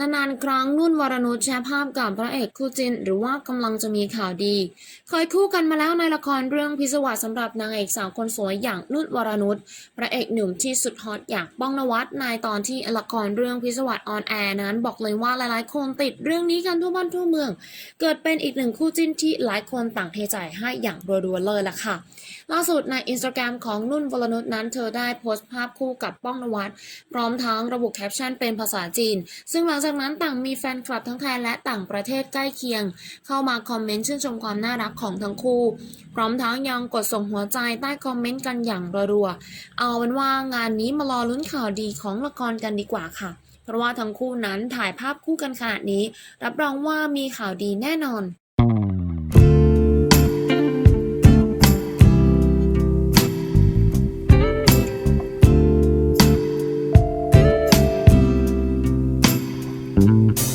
นานๆครั้งนุ่นวรนุชแชร์ภาพกับพระเอกคู่จินหรือว่ากำลังจะมีข่าวดี เคยคู่กันมาแล้วในละครเรื่องพิศวาสสำหรับนางเอกสาวคนสวยอย่างนุ่นวรนุชพระเอกหนุ่มที่สุดฮอตอย่างป้องนวัดในตอนที่ละครเรื่องพิศวาสออนแอร์นั้น บอกเลยว่าหลายๆคนติดเรื่องนี้กันทั่วบ้านทั่วเมือง เกิดเป็นอีกหนึ่งคู่จิ้นที่หลายคนต่างเทใจให้อย่างรัวๆเลยล่ะค่ะ ล่าสุดในอินสตาแกรมของนุ่นวรนุชนั้น เธอได้โพสต์ภาพคู่กับป้องนวัดพร้อมทั้งระบุแคปชั่นเป็นภาษาจีน ซึ่งหลังจากากนั้นต่างมีแฟนคลับทั้งไทยและต่างประเทศใกล้เคียง เข้ามาคอมเมนต์ชื่นชมความน่ารักของทั้งคู่ พร้อมทั้งยังกดส่งหัวใจใต้คอมเมนต์กันอย่างรัวๆเอาเป็นว่างานนี้มารอลุ้นข่าวดีของละครกันดีกว่าค่ะ เพราะว่าทั้งคู่นั้นถ่ายภาพคู่กันขนาดนี้ รับรองว่ามีข่าวดีแน่นอน Mm-hmm.